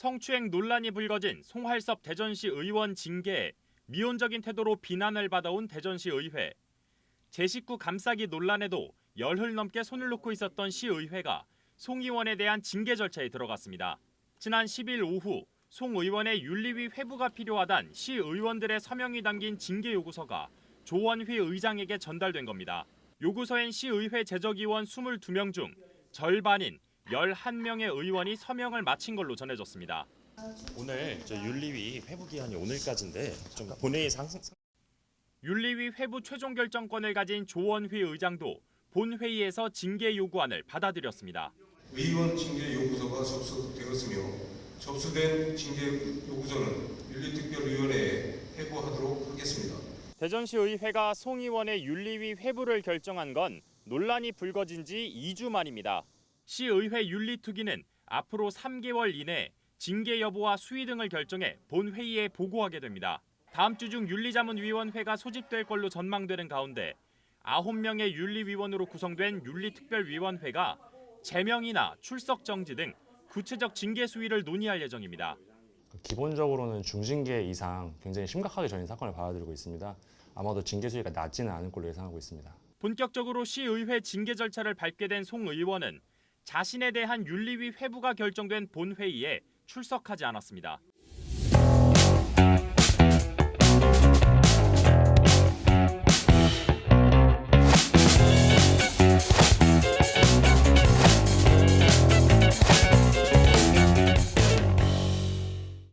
성추행 논란이 불거진 송할섭 대전시 의원 징계에 미온적인 태도로 비난을 받아온 대전시 의회. 제 식구 감싸기 논란에도 열흘 넘게 손을 놓고 있었던 시의회가 송 의원에 대한 징계 절차에 들어갔습니다. 지난 10일 오후 송 의원의 윤리위 회부가 필요하단 시 의원들의 서명이 담긴 징계 요구서가 조원휘 의장에게 전달된 겁니다. 요구서엔 시의회 재적위원 22명 중 절반인 11명의 의원이 서명을 마친 걸로 전해졌습니다. 오늘 저 윤리위 회부 기한이 오늘까지인데 좀 본회의 상승 윤리위 회부 최종 결정권을 가진 조원휘 의장도 본회의에서 징계 요구안을 받아들였습니다. 의원 징계 요구서가 접수되었으며 접수된 징계 요구서는 윤리특별위원회에 회부하도록 하겠습니다. 대전시의회가 송 의원의 윤리위 회부를 결정한 건 논란이 불거진 지 2주 만입니다. 시의회 윤리특위는 앞으로 3개월 이내 징계 여부와 수위 등을 결정해 본 회의에 보고하게 됩니다. 다음 주 중 윤리자문위원회가 소집될 걸로 전망되는 가운데 9명의 윤리위원으로 구성된 윤리특별위원회가 제명이나 출석 정지 등 구체적 징계 수위를 논의할 예정입니다. 기본적으로는 중징계 이상 굉장히 심각하게 저희는 사건을 받아들이고 있습니다. 아마도 징계 수위가 낮지는 않을 걸로 예상하고 있습니다. 본격적으로 시의회 징계 절차를 밟게 된 송 의원은 자신에 대한 윤리위 회부가 결정된 본회의에 출석하지 않았습니다.